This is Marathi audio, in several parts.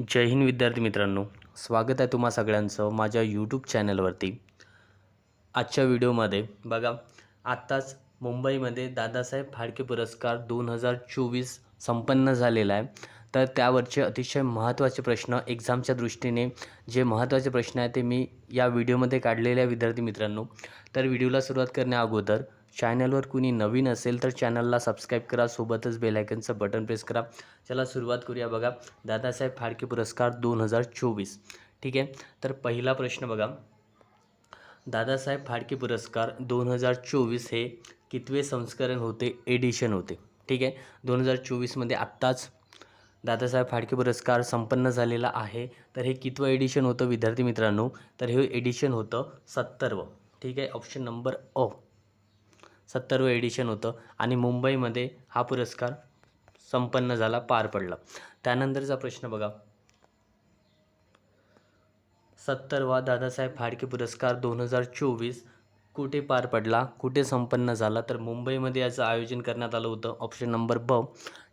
जय हिंद विद्यार्थी मित्रांनो. स्वागत आहे तुम्हा सगळ्यांचं माझ्या यूट्यूब चॅनलवरती आजच्या व्हिडिओमध्ये बघा आत्ताच मुंबईमध्ये दादासाहेब फाळके पुरस्कार दोन हजार चोवीस संपन्न झालेला आहे. तर त्यावरचे अतिशय महत्त्वाचे प्रश्न एक्झामच्या दृष्टीने जे महत्त्वाचे प्रश्न आहेत ते मी या व्हिडिओमध्ये काढलेले आहे विद्यार्थी मित्रांनो. तर व्हिडिओला सुरुवात करण्या अगोदर चॅनलवर कुणी नवीन असेल तर चॅनलला सबस्क्राईब करा सोबतच बेलायकनचं बटन प्रेस करा. चला सुरुवात करूया बघा. दादासाहेब फाळके पुरस्कार दोन हजार चोवीस. ठीक आहे? तर पहिला प्रश्न बघा. दादासाहेब फाळके पुरस्कार दोन हजार चोवीस हे कितवे संस्करण होते? एडिशन होते. ठीक आहे? दोन हजार चोवीसमध्ये आत्ताच दादासाहेब फाळके पुरस्कार संपन्न झालेला आहे. तर हे कितवं एडिशन होतं विद्यार्थी मित्रांनो? तर हे एडिशन होतं सत्तरवं. ठीक आहे? ऑप्शन नंबर अ. सत्तरवं एडिशन होतं आणि मुंबईमध्ये हा पुरस्कार संपन्न झाला पार पडला. त्यानंतरचा प्रश्न बघा. सत्तरवा दादासाहेब फाळके पुरस्कार दोन हजार चोवीस कुठे पार पडला कुठे संपन्न झाला? तर मुंबईमध्ये याचं आयोजन करण्यात आलं होतं ऑप्शन नंबर ब.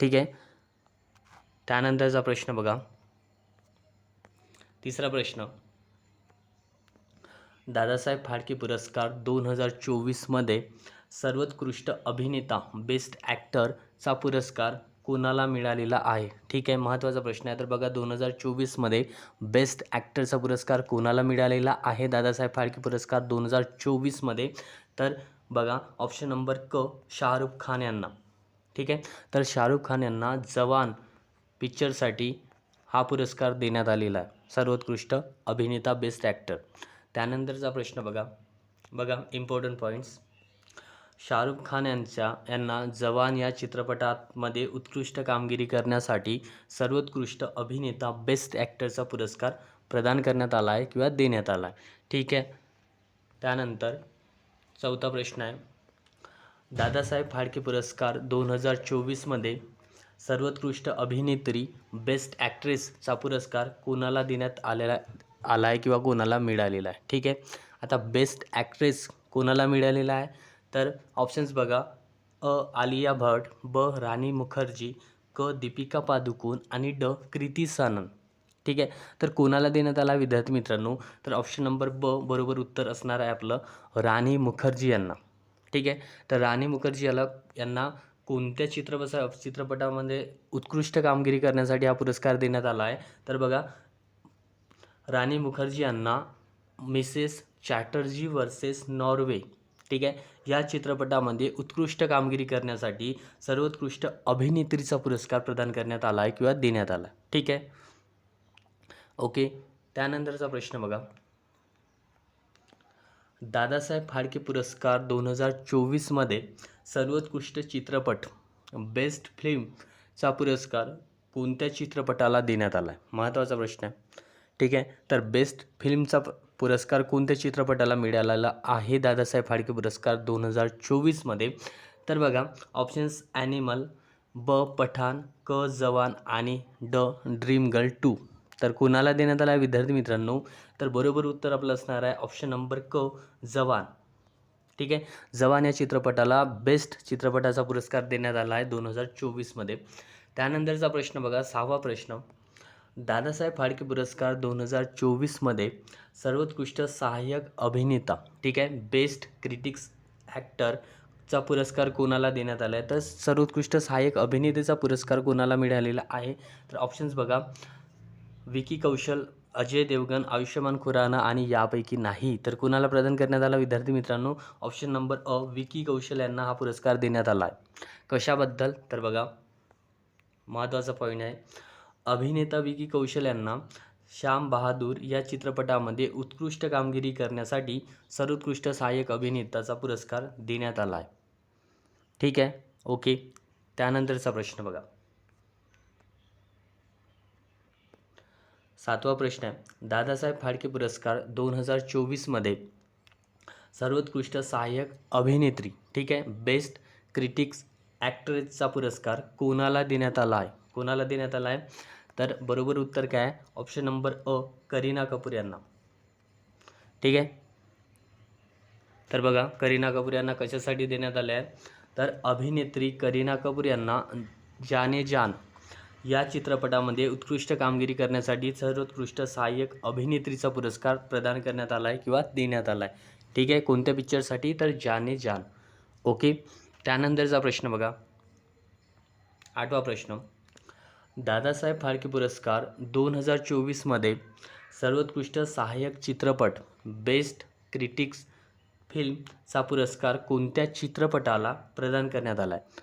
ठीक आहे? त्यानंतरचा प्रश्न बघा. तिसरा प्रश्न. दादासाहेब फाळके पुरस्कार दोन हजार चोवीसमध्ये सर्वोत्कृष्ट अभिनेता बेस्ट ॲक्टरचा पुरस्कार कोणाला मिळालेला आहे? ठीक आहे महत्त्वाचा प्रश्न आहे. तर बघा दोन हजार चोवीसमध्ये बेस्ट ॲक्टरचा पुरस्कार कोणाला मिळालेला आहे? दादासाहेब फाळके पुरस्कार दोन हजार चोवीसमध्ये. तर बघा ऑप्शन नंबर क शाहरुख खान यांना. ठीक आहे? तर शाहरुख खान यांना जवान पिक्चरसाठी हा पुरस्कार देण्यात आलेला आहे. सर्वोत्कृष्ट अभिनेता बेस्ट ॲक्टर त्यानंतरचा प्रश्न बघा. बघा इम्पॉर्टंट पॉईंट्स शाहरुख खान यांच्या यांना जवान या चित्रपटामध्ये उत्कृष्ट कामगिरी करण्यासाठी सर्वोत्कृष्ट अभिनेता बेस्ट ॲक्टरचा पुरस्कार प्रदान करण्यात आला आहे किंवा देण्यात आला आहे. ठीक आहे. त्यानंतर चौथा प्रश्न आहे. दादासाहेब फाळके पुरस्कार दोन हजार चोवीसमध्ये सर्वोत्कृष्ट अभिनेत्री बेस्ट ॲक्ट्रेसचा पुरस्कार कोणाला देण्यात आलेला आला आहे किंवा कोणाला मिळालेला आहे? ठीक आहे. आता बेस्ट ॲक्ट्रेस कोणाला मिळालेला आहे? तर ऑप्शन्स बघा. अ आलिया भट ब राणी मुखर्जी क दीपिका पादुकोण आणि ड कृती सानन. ठीक आहे? तर कोणाला देण्यात आला विद्यार्थी मित्रांनो? तर ऑप्शन नंबर ब बरोबर उत्तर असणार आहे आपलं राणी मुखर्जी यांना. ठीक आहे? तर राणी मुखर्जी याला यांना कोणत्या चित्रपसा चित्रपटामध्ये उत्कृष्ट कामगिरी करण्यासाठी हा पुरस्कार देण्यात आला आहे? तर बघा राणी मुखर्जी यांना मिसेस चॅटर्जी वर्सेस नॉर्वे. ठीक आहे. या चित्रपटामध्ये उत्कृष्ट कामगिरी करण्यासाठी सर्वोत्कृष्ट अभिनेत्रीचा पुरस्कार प्रदान करण्यात आला आहे किंवा देण्यात आला आहे ठीक आहे? ओके. त्यानंतरचा प्रश्न बघा. दादासाहेब फाळके पुरस्कार दोन हजार चोवीसमध्ये सर्वोत्कृष्ट चित्रपट बेस्ट फिल्मचा पुरस्कार कोणत्या चित्रपटाला देण्यात आला आहे महत्त्वाचा प्रश्न आहे. ठीक आहे. तर बेस्ट फिल्मचा प- पुरस्कार कोणत्या चित्रपटाला मिळालेला आहे? दादासाहेब फाळके पुरस्कार दोन हजार चोवीसमध्ये. तर बघा ऑप्शन्स ॲनिमल ब पठाण क जवान आणि ड ड्रीम गर्ल टू तर कोणाला देण्यात आला आहे विद्यार्थी मित्रांनो? तर बरोबर उत्तर आपलं असणार आहे ऑप्शन नंबर क जवान. ठीक आहे? जवान या चित्रपटाला बेस्ट चित्रपटाचा पुरस्कार देण्यात आला आहे दोन हजार चोवीसमध्ये. त्यानंतरचा प्रश्न बघा सहावा प्रश्न. दादासाहेब फाळके पुरस्कार दोन हजार चोवीसमध्ये सर्वोत्कृष्ट सहाय्यक अभिनेता ठीक आहे? बेस्ट क्रिटिक्स ॲक्टरचा पुरस्कार कोणाला देण्यात आला आहे तर सर्वोत्कृष्ट सहाय्यक अभिनेतेचा पुरस्कार कोणाला मिळालेला आहे? तर ऑप्शन्स बघा. विकी कौशल अजय देवगण आयुष्यमान खुराना आणि यापैकी नाही. तर कुणाला प्रदान करण्यात आला? विद्यार्थी मित्रांनो ऑप्शन नंबर अ विकी कौशल यांना हा पुरस्कार देण्यात आला आहे कशाबद्दल? तर बघा. महत्त्वाचा पॉईंट आहे. अभिनेता विकी कौशल यांना श्याम बहादूर या चित्रपटामध्ये उत्कृष्ट कामगिरी करण्यासाठी सर्वोत्कृष्ट सहाय्यक अभिनेताचा पुरस्कार देण्यात आला आहे. ठीक आहे? ओके. त्यानंतरचा प्रश्न बघा. सातवा प्रश्न आहे. दादासाहेब फाळके पुरस्कार दोन हजार चोवीसमध्ये सर्वोत्कृष्ट सहाय्यक अभिनेत्री ठीक आहे? बेस्ट क्रिटिक्स ॲक्ट्रेसचा पुरस्कार कोणाला देण्यात आला आहे? कोणाला देण्यात आला आहे? तर बरोबर उत्तर काय आहे? ऑप्शन नंबर अ करीना कपूर यांना. ठीक आहे? तर बघा करीना कपूर यांना कशासाठी देण्यात आले आहे तर अभिनेत्री करीना कपूर यांना जाने जान या चित्रपटामध्ये उत्कृष्ट कामगिरी करण्यासाठी सर्वोत्कृष्ट सहाय्यक अभिनेत्रीचा पुरस्कार प्रदान करण्यात आला आहे किंवा देण्यात आला आहे ठीक आहे? कोणत्या पिक्चरसाठी? तर जाने जान. ओके? त्यानंतरचा प्रश्न बघा. आठवा प्रश्न. दादासाहेब फाळके पुरस्कार दोन हजार चोवीसमध्ये सर्वोत्कृष्ट सहाय्यक चित्रपट बेस्ट क्रिटिक्स फिल्मचा पुरस्कार कोणत्या चित्रपटाला प्रदान करण्यात आला आहे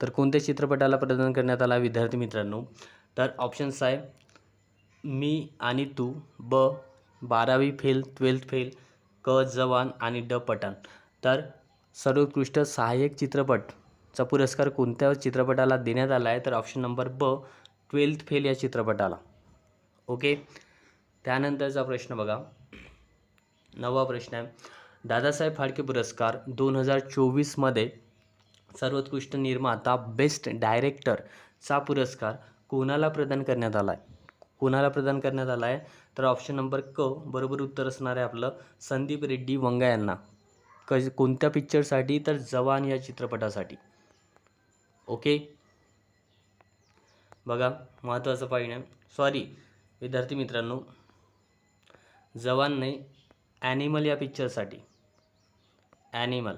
तर कोणत्या चित्रपटाला प्रदान करण्यात आला विद्यार्थी मित्रांनो? तर ऑप्शन्स आहे मी आणि तू ब बारावी फेल ट्वेल्थ फेल क जवान आणि ड पठाण. तर सर्वोत्कृष्ट सहाय्यक चा पुरस्कार कोणत्या चित्रपटाला देण्यात आला आहे? तर ऑप्शन नंबर ब ट्वेल्थ फेल या चित्रपटाला. ओके त्यानंतरचा प्रश्न बघा. नववा प्रश्न आहे. दादासाहेब फाळके पुरस्कार दोन हजार चोवीसमध्ये सर्वोत्कृष्ट निर्माता बेस्ट डायरेक्टरचा पुरस्कार कोणाला प्रदान करण्यात आला आहे कोणाला प्रदान करण्यात आला आहे तर ऑप्शन नंबर क बरोबर उत्तर असणार आहे आपलं संदीप रेड्डी वंगा यांना. क कोणत्या पिक्चरसाठी तर जवान या चित्रपटासाठी. ओके? बघा महत्त्वाचं परिणाम सॉरी विद्यार्थी मित्रांनो. जवान नाही ॲनिमल या पिक्चरसाठी ॲनिमल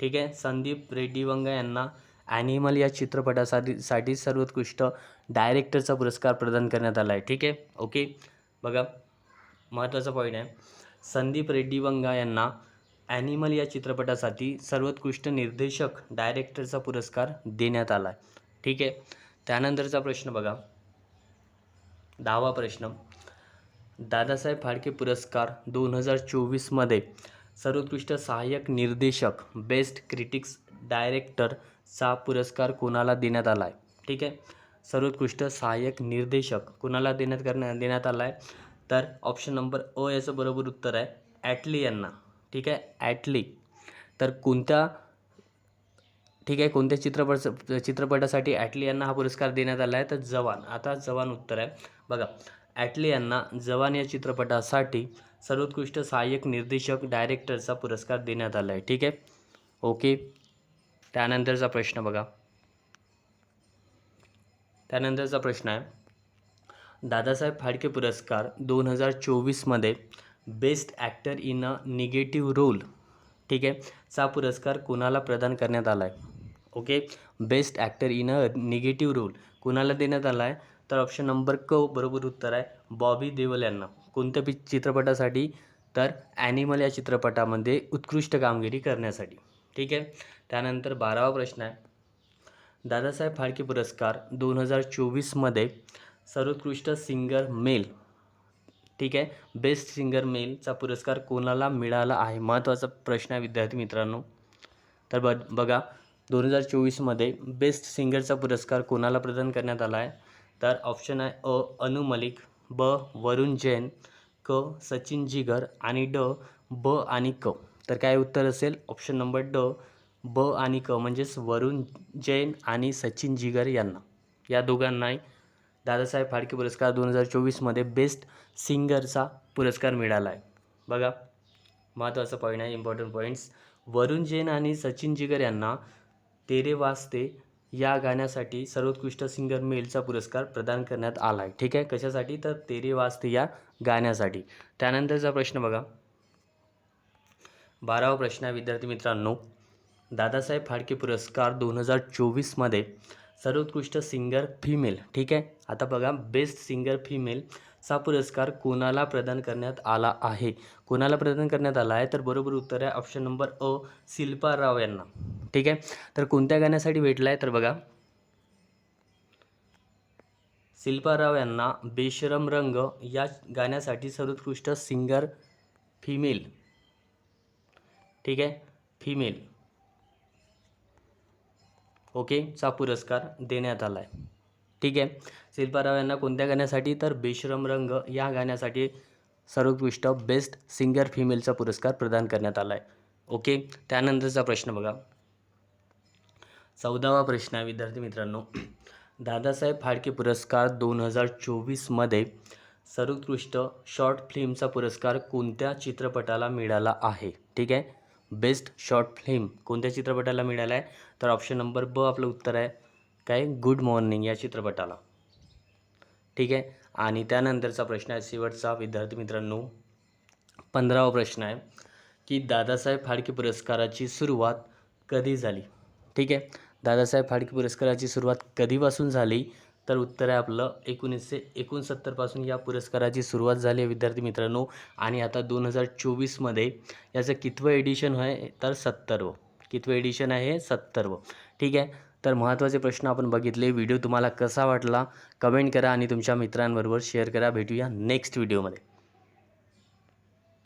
ठीक आहे? संदीप रेड्डी वंगा यांना ॲनिमल या चित्रपटासाठी साठी सर्वोत्कृष्ट डायरेक्टरचा पुरस्कार प्रदान करण्यात आला आहे ठीक आहे? ओके? बघा महत्त्वाचा पॉईंट आहे. संदीप रेड्डी वंगा यांना ॲनिमल या चित्रपटासाठी सर्वोत्कृष्ट निर्देशक डायरेक्टरचा पुरस्कार देण्यात आला आहे. ठीक आहे? त्यानंतरचा प्रश्न बघा. दहावा प्रश्न. दादासाहेब फाळके पुरस्कार दोन हजार चोवीसमध्ये सर्वोत्कृष्ट सहाय्यक निर्देशक बेस्ट क्रिटिक्स डायरेक्टरचा पुरस्कार कोणाला देण्यात आला आहे? ठीक आहे? सर्वोत्कृष्ट सहाय्यक निर्देशक कोणाला देण्यात करण्या देण्यात आला आहे? तर ऑप्शन नंबर अ याचं बरोबर उत्तर आहे ॲटली यांना. ठीक आहे? ॲटली तर कोणत्या ठीक आहे कोणत्या चित्रपट चित्रपटासाठी ॲटली यांना हा पुरस्कार देण्यात आला आहे? तर जवान. आता जवान उत्तर आहे. बघा ॲटली यांना जवान या चित्रपटासाठी सर्वोत्कृष्ट सहाय्यक निर्देशक डायरेक्टरचा पुरस्कार देण्यात आला आहे. ठीक आहे? ओके त्यानंतरचा प्रश्न बघा. त्यानंतरचा प्रश्न आहे. दादासाहेब फाळके पुरस्कार दोन हजार चोवीसमध्ये best actor in a negative role. ठीक आहे? चा पुरस्कार कोणाला प्रदान करण्यात आला आहे okay? Best actor in a negative role कोणाला देण्यात आला आहे तर ऑप्शन नंबर क बरोबर उत्तर आहे बॉबी देवल यांना. कोणत्या पि चित्रपटासाठी? तर ॲनिमल या चित्रपटामध्ये उत्कृष्ट कामगिरी करण्यासाठी. ठीक आहे? त्यानंतर बारावा प्रश्न आहे. दादासाहेब फाळके पुरस्कार दोन हजार चोवीसमध्ये सर्वोत्कृष्ट सिंगर मेल ठीक आहे. बेस्ट सिंगर मेलचा पुरस्कार कोणाला मिळाला आहे? महत्त्वाचा प्रश्न आहे विद्यार्थी मित्रांनो. तर ब बघा दोन हजार चोवीसमध्ये बेस्ट सिंगरचा पुरस्कार कोणाला प्रदान करण्यात आला आहे? तर ऑप्शन आहे अ अनु मलिक ब वरुण जैन क सचिन जिगर आणि ड ब आणि क. तर काय उत्तर असेल? ऑप्शन नंबर ड ब आणि क म्हणजेच वरुण जैन आणि सचिन जिगर यांना. या दोघांनाही दादासाहेब फाळके पुरस्कार दोन हजार चोवीसमध्ये बेस्ट सिंगरचा पुरस्कार मिळाला आहे बघा महत्त्वाचा पॉईंट आहे इम्पॉर्टंट पॉईंट्स वरुण जैन आणि सचिन जिगर यांना तेरे वास्ते या गाण्यासाठी सर्वोत्कृष्ट सिंगर मेलचा पुरस्कार प्रदान करण्यात आला आहे ठीक आहे? कशासाठी? तर तेरे वास्ते या गाण्यासाठी. त्यानंतरचा प्रश्न बघा. बारावा प्रश्न आहे विद्यार्थी मित्रांनो. दादासाहेब फाळके पुरस्कार दोन हजार चोवीसमध्ये सर्वोत्कृष्ट सिंगर फिमेल ठीक आहे? आता बघा बेस्ट सिंगर फिमेलचा पुरस्कार कोणाला प्रदान करण्यात आला आहे? कोणाला प्रदान करण्यात आला आहे? तर बरोबर उत्तर आहे ऑप्शन नंबर अ शिल्पा राव यांना. ठीक आहे? तर कोणत्या गाण्यासाठी भेटला आहे तर बघा. शिल्पा राव यांना बेशरम रंग या गाण्यासाठी सर्वोत्कृष्ट सिंगर फिमेल ठीक आहे? Female okay? चा पुरस्कार देण्यात आला आहे ठीक आहे? शिल्पाराव यांना कोणत्या गाण्यासाठी? तर बेश्रम रंग या गाण्यासाठी सर्वोत्कृष्ट बेस्ट सिंगर फिमेलचा पुरस्कार प्रदान करण्यात आला आहे ओके? त्यानंतरचा प्रश्न बघा. चौदावा प्रश्न आहे विद्यार्थी मित्रांनो. दादासाहेब फाळके पुरस्कार दोन हजार चोवीसमध्ये सर्वोत्कृष्ट शॉर्ट फिल्मचा पुरस्कार कोणत्या चित्रपटाला मिळाला आहे? ठीक आहे? बेस्ट शॉर्ट फिल्म कोणत्या चित्रपटाला मिळाला आहे तर ऑप्शन नंबर ब आपलं उत्तर आहे काय? गुड मॉर्निंग या चित्रपटाला. ठीक आहे? आणि त्यानंतरचा प्रश्न आहे शेवटचा विद्यार्थी मित्रांनो. पंधरावा प्रश्न आहे की दादासाहेब फाळके पुरस्काराची सुरुवात कधी झाली? ठीक आहे? दादासाहेब फाळके पुरस्काराची सुरुवात कधीपासून झाली? तर उत्तर आहे आपलं एकोणीसशे एकोणसत्तरपासून या पुरस्काराची सुरुवात झाली आहे विद्यार्थी मित्रांनो. आणि आता दोन हजार चोवीसमध्ये याचं कितवं एडिशन आहे तर सत्तरवं. कितवं एडिशन आहे सत्तरवं. ठीक आहे? तर महत्त्वाचे प्रश्न आपण बघितले. व्हिडिओ तुम्हाला कसा वाटला? कमेंट करा आणि तुमच्या मित्रांबरोबर शेअर करा. भेटूया नेक्स्ट व्हिडिओमध्ये